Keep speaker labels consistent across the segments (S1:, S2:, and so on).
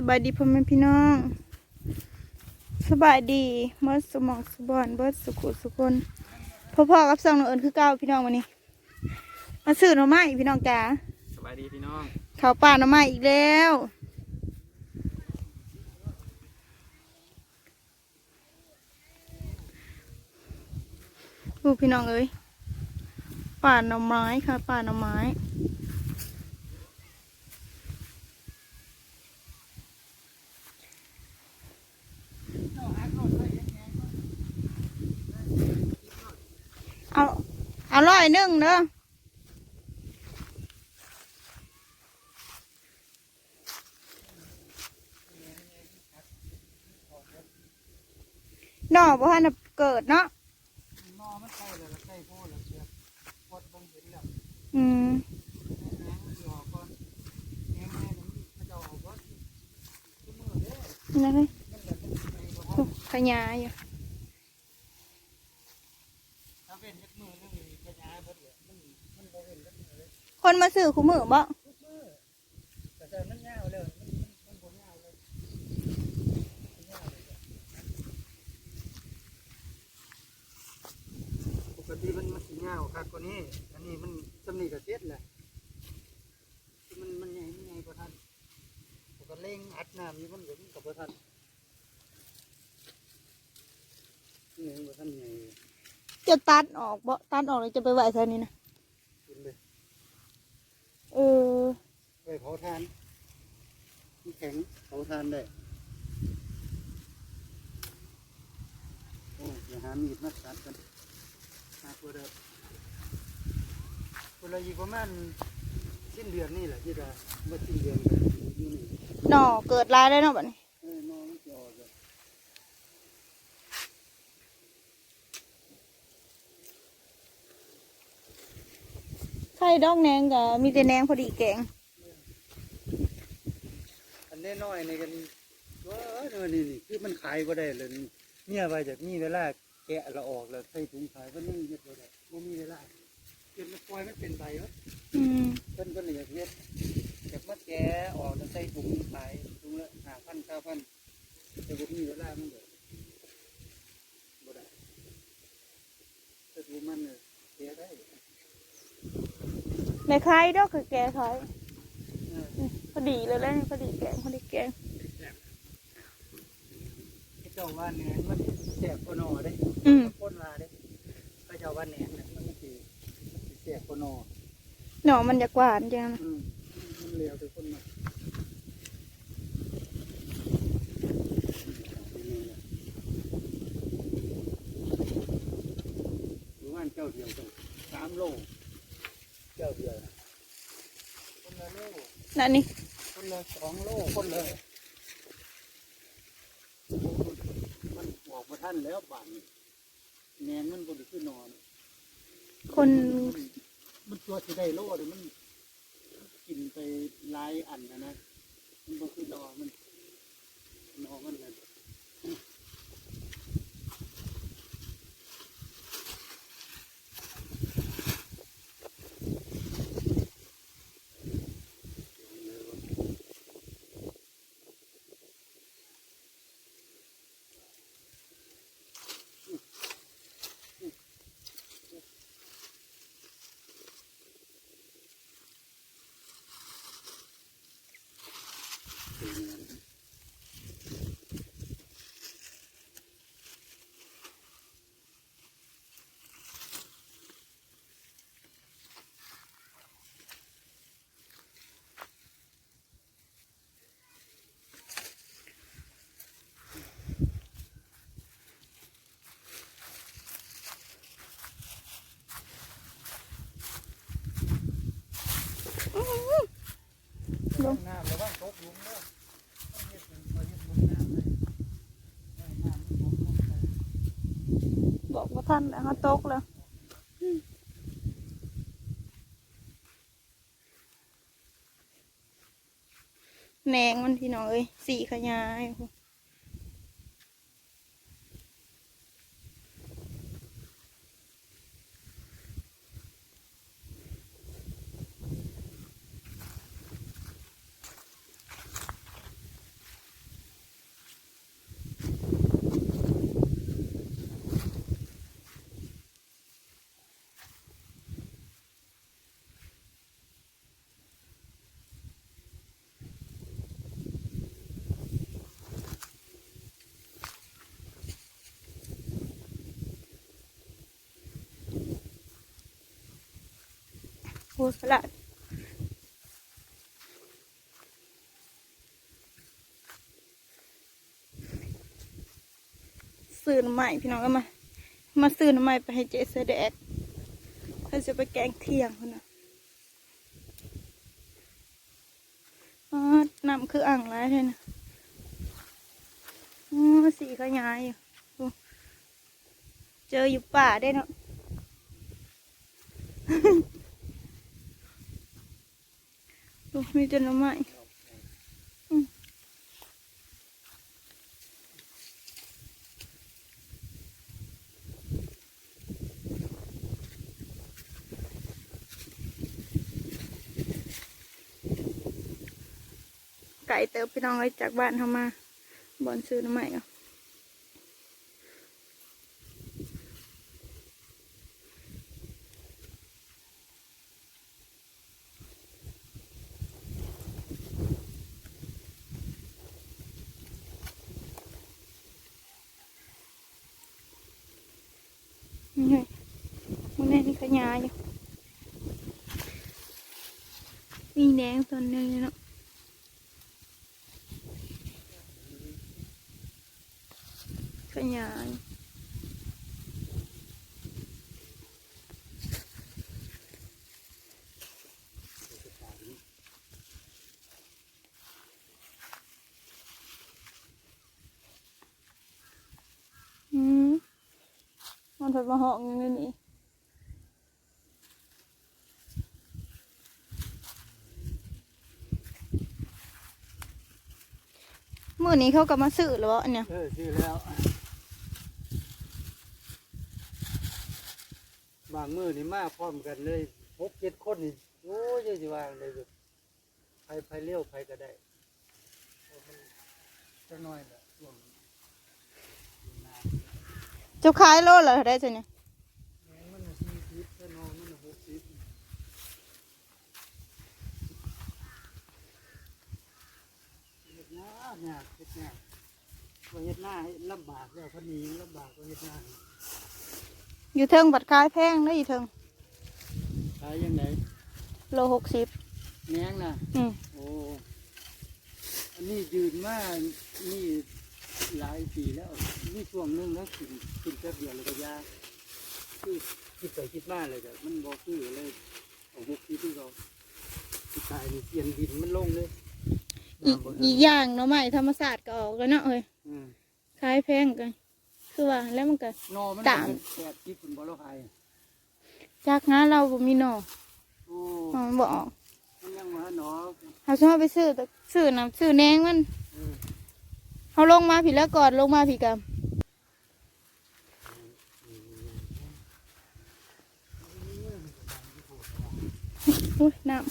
S1: สบายดีพ่อแม่พี่น้อง สบายดีเมื่อสมองสบอนเบิดสุขุสุคนพ่อๆกับสองน้องเอิญคือเก้าพี่น้องวันนี้ มาซื้อหน่อไม้พี่น้องจ๋า
S2: สบายดีพี่น้อง
S1: ข้าวป่าหน่อไม้อีกแล้วดูพี่น้องเอ้ยป่าหน่อไม้ค่ะป่าหน่อไม้ เอาร้อยหนึ่งเด้อหน่อบ่ฮันเกิดเนาะ
S2: นอมันใกล้แล้วใกล้พ่อแล้วเชียวพอดบังเห็นแล้ว
S1: อืม
S2: แม่มันอยู่ก่อนแม่แม่นี่มันจะออกว่าทุกมือเด้อ
S1: นั่นเลยขยายอยู่
S2: เป็นยักมือนึงนี่ขยายบ่เดี๋ยวมันมันบ่เห็นยักมือเลย
S1: คนมาซื้อคู่มือบ่
S2: ทุกมือแต่แต่มันยาวเลยมันมันมันบ่ยาวเลยมันยาวเลยปกติมันมันสิยาวครับกว่านี้ อันนี้มันสำนีกับเจ็ดแหละมันมันใหญ่มันใหญ่กว่าท่านผมก็เล่งอัดน้ำนี่มันก็มันกับกว่าท่านนี่เองกว่าท่านใหญ่
S1: จะตัดออกบ่ตัดออกเลยจะไปไหวเท่านี้นะ
S2: กินเลย
S1: เออ
S2: ไปเผาทานมันแข็งเผาทานได้โอ้ยอย่าหามีดมาตัดกันหาตัวเดียวคนละอีกประมาณสิ้นเดือนนี่แหละที่จะมาสิ้นเดือนกันอยู่นี่
S1: หน่อเกิดลายได้เนาะบัดนี้
S2: เออน้องมันจะออกเลย
S1: ไข่ดอกแนงกับมีแต่แนงพอดีแกง
S2: อันนี้น้อยในกันว้าเออนี่นี่คือมันขายก็ได้เลยเนี่ยว่าจากมีเวลาแกะละออกแล้วใส่ถุงขายก็นึ่งเยอะเลยไม่มีเวลาจนมันปล่อยมันเป็นใบวะ
S1: อืม
S2: เพิ่นก็เลยอยากเฮ็ดอยากมาแกะออกแล้วใส่ถุงขายถุงละห้าพันเก้าพันแต่บ่มีเวลามันเด้อบ่ได้แต่ถุงมันเนี่ยแกะได้
S1: ในไข่ดอกคือแกไข่
S2: เออ
S1: พอดีเลยแล้วนี่พอดีแกงพอดีแกง
S2: ที่เจ้าว่าแหนนมันแสบกว่าหนอเด้
S1: อืม
S2: คนลาเด้ก็เจ้าว่าแหนนน่ะมันสิสิแสบกว่าหนอ
S1: หน่อมันจะหวานจังนะ
S2: อืมมันเหลวทุกคนมาหรือว่าเจ้าเดียวกันสามโลเจ้าเดียวนะคนละโล
S1: นั่นนี่
S2: คนละสองโลคนเลย มันบอกมาท่านแล้วบานนี้แนนมันบไดขึ้นนอน
S1: คน
S2: มันตัวสิได้โลเดี๋ยวมันกินไปหลายอันนะนะ มันบ่คือดอกมันนอมันเลยลงน้ำแล้วว่าตกหลุมแล้วต้องเฮ็ดเป็นพอเฮ็ดลงน้ำเลย ลง
S1: บอกว่าท่านแล้วเขาตกแล้วแหนงมันพี่น้องเอ้ยสีขยาย อ้สลัดซื้อหน่อไม้พี่น้องก็มา มาซื้อหน่อไม้ไปให้เจสอแดกเพื่อจะไปแกงเที่ยงคนน่ะอ๋อน้ำคืออ่างไรเลยนะอ๋อสีขยายอยู่เจออยู่ป่าได้เนาะ ดูมีแต่หน่อไม้ไก่เติบพี่น้องไว้จากบ้านเขามาบอนซื้อหน่อไม้เอา นี่ไมันแน่นี่ขยายอยู่มีแดงตอนนึงเนาะขยายอืม มันถอดมาเหอกอย่างนี้นี่มื่อนี้เขากลับมาซื้อหรอเนี่ย
S2: เออซื้อแล้ว บางมือนี่มาพร้อมกันเลยหกเจ็ดคนนี่โอ้ยจะวางเลยแบบใครไปเลี้ยวใครก็ได้เพราะมันจะน้อยแหละช่วง
S1: เจ้าขายโลละเท่าได้จ้ะเนี่ย
S2: แมมันสี่สิบถ้านอนมันหกสิบเฮ็ดหน้าเนี่ยเฮ็ดหน้าว่าเฮ็ดหน้าลำบากแล้วพันนีลำบากก็เฮ็ดหน้า
S1: อยู่เทิงบัดขายแพงได้อยู่เทิง
S2: ขายยังไง
S1: โลหกสิบ
S2: แมงน่ะ
S1: อืม
S2: โอ้อันนี้ยืนมากนี่ หลายปีแล้วนี่ช่วงหนึงแล้วกินกินแป๊บเดียวเลยก็ยาคือคิดไปคิดมาเลยแต่มันบอกคือเลยของพวกที่ที่เราสุดท้ายนี่เปลี่ยนดินมันลงเลย
S1: อีก
S2: น้ำบ่
S1: อีกอย่างเนาะใหม่ธรรมศาสตร์ก็ออกแล้วเนาะเอ้ย
S2: อืม
S1: ขายแพงกันคือว่าแล้วมันก็
S2: นอมัน
S1: ตาม
S2: แปดที่คุณบอลขาย
S1: จากงานเราบ่มีหน่อ
S2: โอ้
S1: อ๋อมันบ่ออก
S2: มันยังมาหนอ
S1: เขาชอบไปซื้อแต่ซื้อน้ำซื้อแหนงมัน
S2: เออ
S1: เขาลงมาผิดแล้วก่อนลงมาผิดกันอุ้ยน้ำ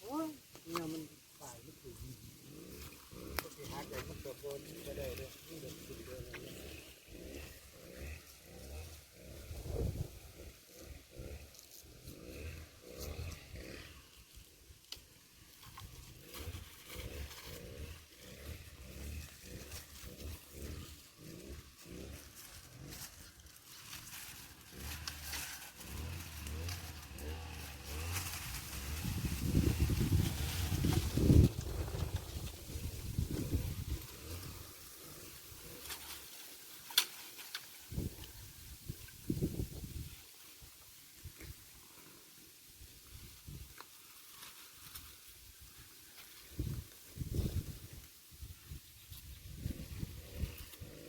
S2: โอ้ยเนี่ยมันฝ่ายไม่ถึงก็สิหาใจมันตัวบนก็ได้เลยนี่เด็กกินเดือนอะไรเนี่ย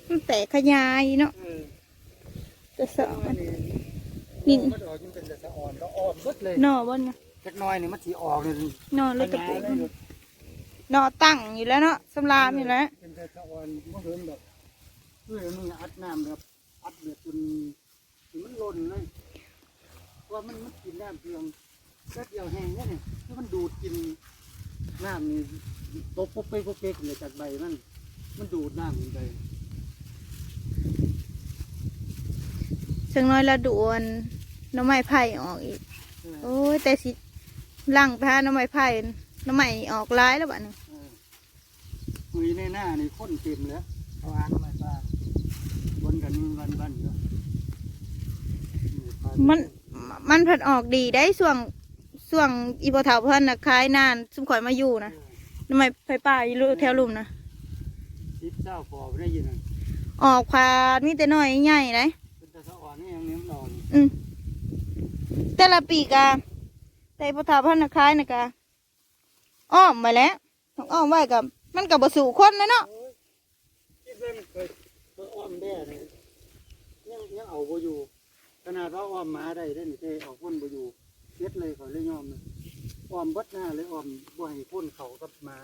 S1: มัน แตกขยายเนาะ
S2: เออ
S1: จะสอ
S2: เอา
S1: ง
S2: อันนี้
S1: นี่
S2: มันออกจนเป็นแต่สะอ่อนก็อ่อนหมดเลย
S1: หน่อบ่เนี่ย
S2: จักหน้อยนี่มันสีออกเลย
S1: หน่อเลยกระปุก
S2: ปัญหาเลย
S1: หน่อตั้งอยู่แล้วเนาะสำรามอยู่แล้ว
S2: เป็นแต่สะอ่อนมันเหิมแบบเพื่อมึงอัดน้ำแบบอัดเดือดจนจนมันหล่นเลยเพราะว่ามันมันกินน้ำเพียงแค่เดียวแห้งเนี่ยนี่คือมันดูดกินน้ำนี่ตบปุ๊บเป๊กปุ๊บเป๊กเลยจากใบมันมันดูดน้ำลงไป
S1: ถึงน้อยละดวนหน้ำไม้ไผ่ออกอีก โอ้ยแต่สิลังไปหาหน้ำไม้ไผ่หน้ำไม้ออกร้ายแล้วบ้านี้
S2: เออมือในหน้านี่คนเต็มแล้วเอาอ่านมาซะบนกันวันวันๆเนาะ
S1: มันมันผัดออกดีได้ส่วงส่วงอีโบเถาเพิ่นน่ะคล้ายนานซุ่มข่อยมาอยู่นะทำไมไฟป่าอยู่รูแถวลุ่มนะ
S2: สิบเจ้าพอไม่ได้ยินอะ
S1: ออกพาดมีแต่น้อยใหญ่เลย
S2: เป็นตะสะ อ่อนนี่ยังเนี้ยนอน
S1: อืมแต่ละปีกาแต่อีโบเถาเพิ่นน่ะคล้ายน่ะกะอ้อมมาแล้วต้องอ้อมไว้กับมันกับบสู่คนเลยเนาะ
S2: คิดว่ามันเคยเคยอ้อมแด่เลยยังยังเอาบ่อยู่ขนาดว่าอ้อมหมาได้ได้นี่แต่เอาพ่นบ่อยู่เย็ดเลยเขาเลยยอมเลยอ้อมเบัดหน้าเลยอ้อมบ่ให้พ่นเขากับหมา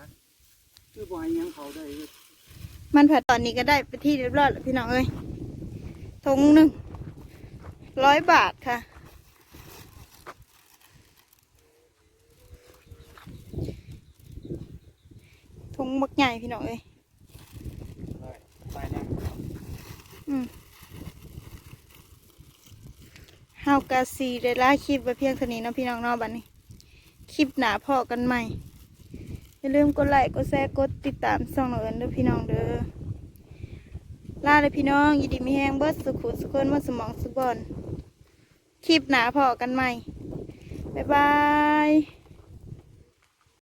S2: คือบ่ให้หยังเขาได้เว้ย
S1: มันผัดตอนนี้ก็ได้ไปที่เรียบร้อยแล้วพี่น้องเอ้ยทงหนึ่ง ร้อยบาทค่ะทงบักใหญ่พี่น้องเอ้ย
S2: ไปนะ
S1: อืมเฮากาซีได้ล่าคลิปไว้เพียงเท่านี้เนาะพี่น้องเนาะบัดนี้ คลิปหนาพอกันใหม่ อย่าลืมกดไลค์กดแชร์กดติดตามส่องน้องเอิญเด้อพี่น้องเด้อลาเลยพี่น้องยินดีมีแห้งเบิดสุขุสุขคนมาสมองสุบอน คลิปหนาพอกันใหม่ บ๊ายบาย